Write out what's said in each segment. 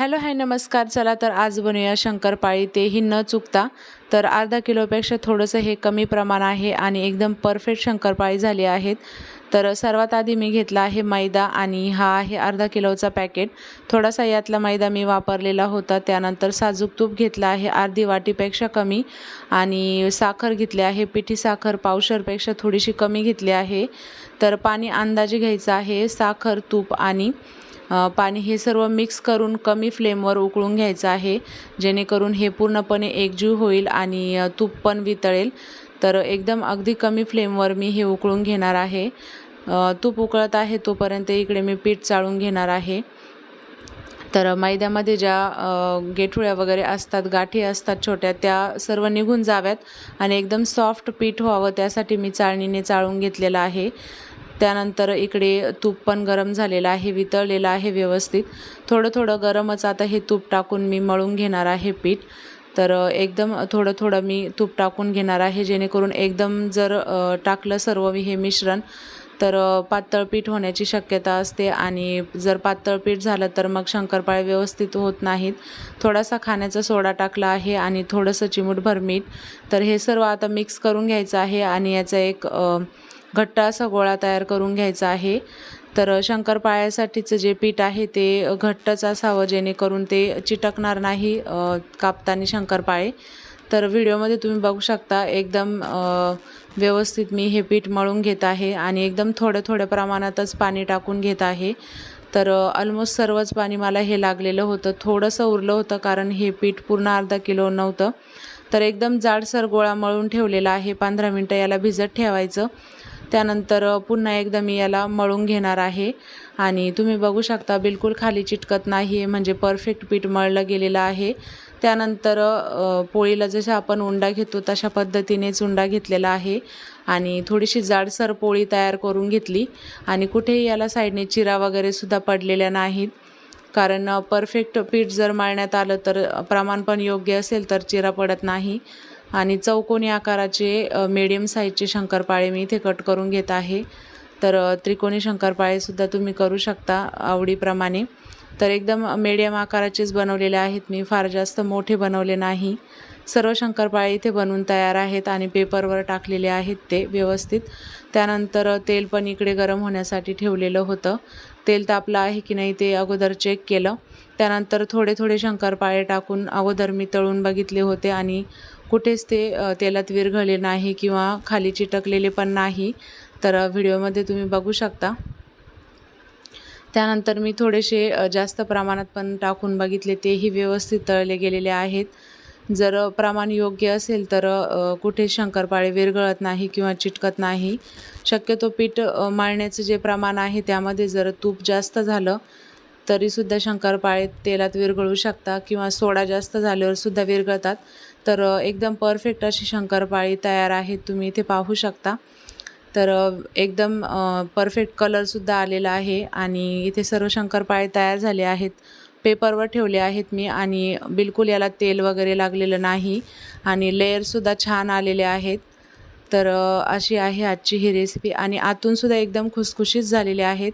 Hello hi नमस्कार. चला तर आज बनवूया शंकरपाळी. तेही न चुकता तर अर्धा किलोपेक्षा थोडंसं हे कमी प्रमाण आहे आणि एकदम परफेक्ट शंकरपाळी झाली आहेत. तर सर्वात आधी मी घेतला आहे मैदा आणि हा आहे अर्धा किलोचा पॅकेट. थोडासा यातला मैदा मी वापरलेला होता. त्यानंतर साजूक तूप घेतला आहे अर्धी वाटीपेक्षा कमी आणि साखर घेतली आहे. पिठी साखर पावशरपेक्षा थोडीशी कमी घेतली आहे. तर पाणी अंदाजे घ्यायचं आहे. साखर तूप आणि पाणी हे सर्व मिक्स करून कमी फ्लेमवर उकळून घ्यायचं आहे. जेणेकरून हे पूर्णपणे एकजीव होईल आणि तूप पण वितळेल. तर एकदम अगदी कमी फ्लेमवर मी हे उकळून घेणार आहे. तूप उकळत आहे तोपर्यंत इकडे मी पीठ चाळून घेणार आहे. तर मैद्यामध्ये ज्या गेठुळ्या वगैरे असतात गाठी असतात छोट्या त्या सर्व निघून जाव्यात आणि एकदम सॉफ्ट पीठ व्हावं त्यासाठी मी चाळणीने चाळून घेतलेलं आहे. त्यानंतर इकडे तूप पण गरम झालेलं आहे वितळलेलं आहे व्यवस्थित. थोडं थोडं गरमच आता हे तूप टाकून मी मळून घेणार आहे पीठ. तर एकदम थोडं थोडं मी तूप टाकून घेणार आहे जेणेकरून एकदम जर टाकलं सर्व मी हे मिश्रण तर पातळपीठ पातळ पीठ होण्याची शक्यता असते आणि जर पातळ पीठ झालं तर मग शंकरपाळे व्यवस्थित होत नाहीत. थोडासा खाण्याचा सोडा टाकला आहे आणि थोडंसं चिमूटभर मीठ. तर हे सर्व आता मिक्स करून घ्यायचं आहे आणि याचा एक घट्ट असा गोळा तयार करून घ्यायचा आहे. तर शंकरपाळ्यासाठीचं जे पीठ आहे ते घट्टच असावं जेणेकरून ते चिटकणार नाही कापताना शंकरपाळे. तर व्हिडिओमध्ये तुम्ही बघू शकता एकदम व्यवस्थित मी हे पीठ मळून घेत आहे आणि एकदम थोड्या थोड्या प्रमाणातच पाणी टाकून घेत आहे. तर ऑलमोस्ट सर्वच पाणी मला हे लागलेलं होतं. थोडंसं उरलं होतं कारण हे पीठ पूर्ण अर्धा किलो नव्हतं. तर एकदम जाडसर गोळा मळून ठेवलेला आहे. पंधरा मिनटं याला भिजत ठेवायचं. त्यानंतर पुन्हा एकदा मी याला मळून घेणार आहे. आणि तुम्ही बघू शकता बिलकुल खाली चिटकत नाही आहे म्हणजे परफेक्ट पीठ मळलं गेलेलं आहे. त्यानंतर पोळीला जसं आपण उंडा घेतो तशा पद्धतीनेच उंडा घेतलेला आहे. आणि थोडीशी जाडसर पोळी तयार करून घेतली. आणि कुठेही याला साईडने चिरा वगैरेसुद्धा पडलेल्या नाहीत. कारण परफेक्ट पीठ जर मळण्यात आलं तर प्रमाण पण योग्य असेल तर चिरा पडत नाही. आणि चौकोनी आकाराचे मीडियम साईजचे शंकरपाळे मी इथे कट करून घेत आहे. तर त्रिकोणी शंकरपाळेसुद्धा तुम्ही करू शकता आवडीप्रमाणे. तर एकदम मीडियम आकाराचेच बनवलेले आहेत. मी फार जास्त मोठे बनवले नाही. सर्व शंकरपाळे इथे बनवून तयार आहेत आणि पेपरवर टाकलेले आहेत ते व्यवस्थित. त्यानंतर तेल पण इकडे गरम होण्यासाठी ठेवलेलं होतं. तेल तापलं आहे की नाही ते अगोदर चेक केलं. त्यानंतर थोडे थोडे शंकरपाळे टाकून अगोदर मी तळून बघितले होते आणि कुठेच ते तेलात विरघळले नाही किंवा खाली चिटकलेले पण नाही. तर व्हिडिओमध्ये तुम्ही बघू शकता. त्यानंतर मी थोडेसे जास्त प्रमाणात पण टाकून बघितले तेही व्यवस्थित तळले गेलेले आहेत. जर प्रमाण योग्य असेल तर कुठे शंकरपाळे विरघळत नाही किंवा चिटकत नाही. शक्यतो पीठ अ, मळण्याचं जे प्रमाण आहे त्यामध्ये जर तूप जास्त झालं तरीसुद्धा शंकरपाळे तेलात विरघळू शकता किंवा सोडा जास्त झाल्यावर सुद्धा विरघळतात. तर एकदम परफेक्ट अशी शंकरपाळी तयार आहेत तुम्ही इथे पाहू शकता. तर एकदम परफेक्ट कलरसुद्धा आलेला आहे आणि इथे सर्व शंकरपाळे तयार झाले आहेत. पेपरवर ठेवले आहेत मी आणि बिलकुल याला तेल वगैरे लागलेलं नाही आणि लेअरसुद्धा छान आलेले आहेत. तर अशी आहे आजची ही रेसिपी आणि आतूनसुद्धा एकदम खुसखुशीत झालेले आहेत.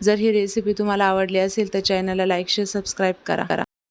जर ही रेसिपी तुम्हाला आवडली असेल तर चॅनलला लाईक शेअर सबस्क्राईब करा करा.